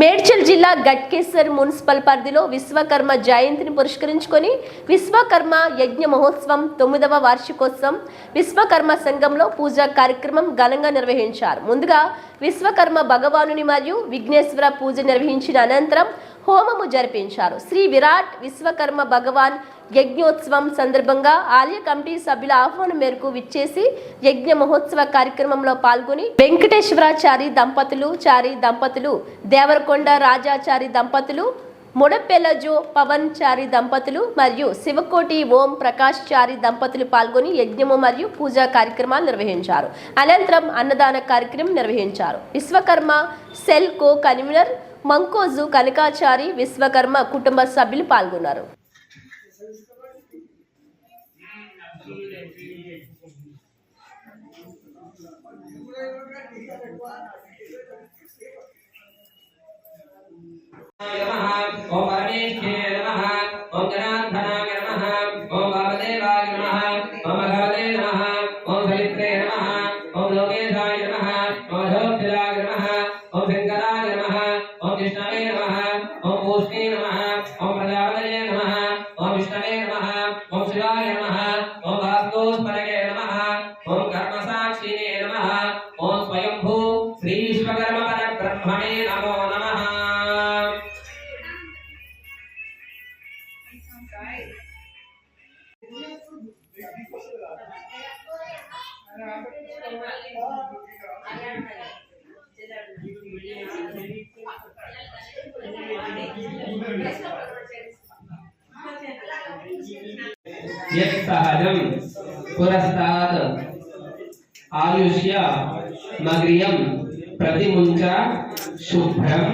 మేడ్చల్ జిల్లా గట్కేసర్ మున్సిపల్ పరిధిలో విశ్వకర్మ జయంతిని పురస్కరించుకొని విశ్వకర్మ యజ్ఞ మహోత్సవం తొమ్మిదవ వార్షికోత్సవం విశ్వకర్మ సంఘంలో పూజా కార్యక్రమం ఘనంగా నిర్వహించారు. ముందుగా విశ్వకర్మ భగవానుని మరియు విఘ్నేశ్వర పూజ నిర్వహించిన అనంతరం హోమము జరిపించారు. శ్రీ విరాట్ విశ్వకర్మ భగవాన్ యజ్ఞోత్సవం సందర్భంగా ఆలయ కమిటీ సభ్యుల ఆహ్వానం మేరకు విచ్చేసి యజ్ఞ మహోత్సవ కార్యక్రమంలో పాల్గొని వెంకటేశ్వరాచారి దంపతులు చారి దంపతులు దేవరకొండ రాజాచారి దంపతులు ముడపెల్లజో పవన్ చారి దంపతులు మరియు శివకోటి ఓం ప్రకాష్ చారి దంపతులు పాల్గొని యజ్ఞము మరియు పూజా కార్యక్రమాలు నిర్వహించారు. అనంతరం అన్నదాన కార్యక్రమం నిర్వహించారు. Vishwakarma cell co convener Mankoju Kanakachari Vishwakarma కుటుంబ సభ్యులు పాల్గొన్నారు. ओम परमेश्वराय नमः, ओम जनार्दनाय नमः, ओम वामदेवाय नमः, ओम भगवते नमः, ओम सवित्रे नमः, ओम लोकेशाय नमः, ओम धोक्षराय नमः ओम शंकराय नमः ओम कृष्णाय नमः ओम पूष्णे नमः ओम प्रजापतये नमः, ओम विष्णवे नमः। यत्सहजं पुरस्ताद् आयुष्य मग्रियं प्रतिमुञ्च शुभ्रम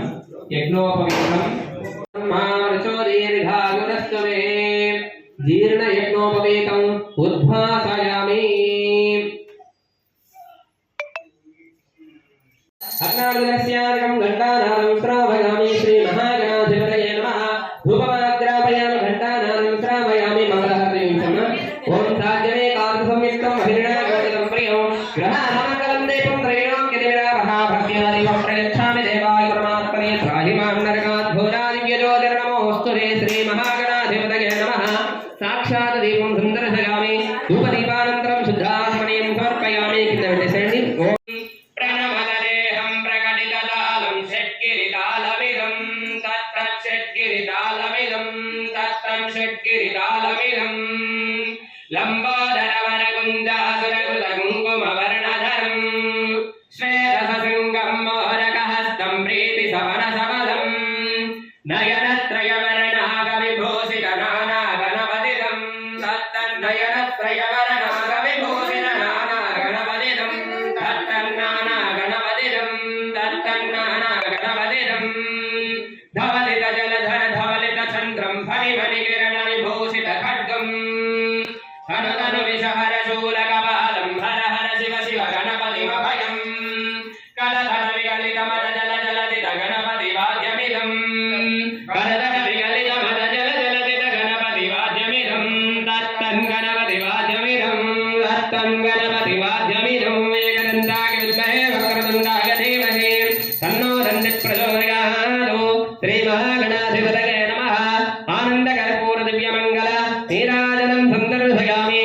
यज्ञोपवित्रं मारुचोदीर्घागुणस्तु मे। ఘంటానాదం శ్రావయామి శ్రీ మహాగణాధిపతయే నమ. ధూపమాగ్రాపయామి ఘంటానాదం శ్రావయామి మంగళహరిం నమ. ఓం సాధ్యమే కార్య సంయుక్తం అభిరణా గణితం ప్రియం గ్రహ శ్రీ మహాగణ తత్రం షట్గిరితాలమిదం లంబోదరవరకుందాసురకృత కుంకుమవర్ణధరం శ్వేతసంగం ప్రచోదయాను శ్రీ మహాగణాధిపతయే నమ ఆనంద కర్పూర దివ్యమంగళ నీరాజనం సందర్శయామి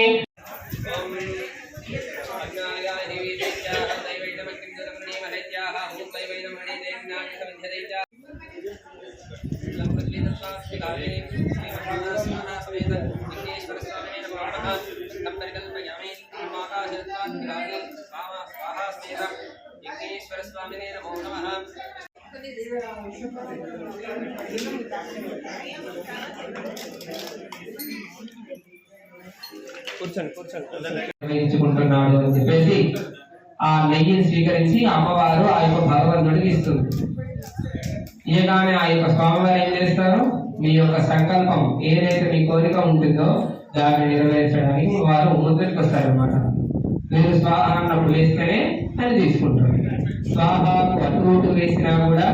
స్వామినే నమో నమ. నిర్వహించుకుంటున్నాడు అని చెప్పేసి ఆ నెయ్యిని స్వీకరించి అమ్మవారు ఆ యొక్క భగవంతుడికి ఇస్తుంది. ఇయగానే ఆ యొక్క స్వామివారు ఏం చేస్తారు? మీ యొక్క సంకల్పం ఏదైతే మీ కోరిక ఉంటుందో దాన్ని నెరవేర్చడానికి వారు ముందుకు వస్తారనమాట మీరు స్వాహ అన్నప్పుడు వేస్తేనే అని తీసుకుంటారు. స్వాహ అటు వేసినా కూడా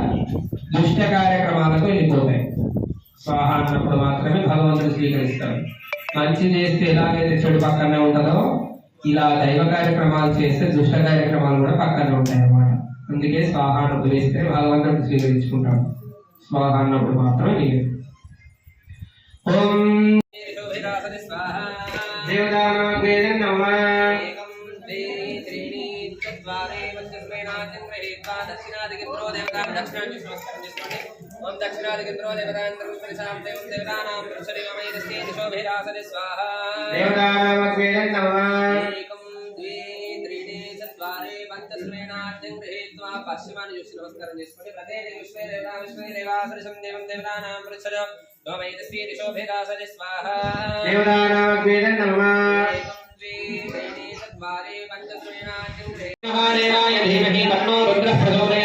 దుష్ట కార్యక్రమాలకు వెళ్ళిపోతాయి. స్వాహ అన్నప్పుడు మాత్రమే భగవంతుడు స్వీకరిస్తాడు. మంచి చేస్తే ఎలాగైతే చెడు పక్కనే ఉంటుందో ఇలా దైవ కార్యక్రమాలు చేస్తే దుష్ట కార్యక్రమాలు కూడా పక్కనే ఉంటాయి అన్నమాట. అందుకే స్వాహ అన్నప్పుడు వేస్తే భగవంతుడు స్వీకరించుకుంటాడు. స్వాహ అన్నప్పుడు మాత్రం నీరు ఓం. దేవదానవేదం నమః. దేవతాం దక్షిణాన్ని నమస్కారం చేసుకోండి ఓం దక్షిణాదిగిత్రో దేవతాంతరం స్మరిసాం దేవం దేవతానాం పురుషరివమయదస్తే దిశోభిరాసరి స్వాహ. దేవదానవేదం నమః. ఏకం ద్వే త్రీణి చత్వారి పంచస్మైనాథం గృహీత్వా పశ్చిమాన్ని చూసి నమస్కారం చేసుకోండి ప్రతే దేవతా దేవం దేవతానాం పురుషర స్వాహ. దేవదానవేదం నమః. ఏకం ద్వే త్రీణి చత్వారి పంచస్మైనాథం గృహీత్వా మహాదేవాయ ధీమహి తన్నో రుద్రః ప్రచోదయాత్.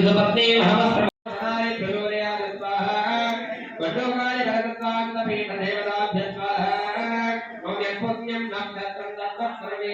सुपत्नी महामस्त्र देवताभ्य स्वाहा। मम पुण्यं नक्षत्रं दत्तं सर्वे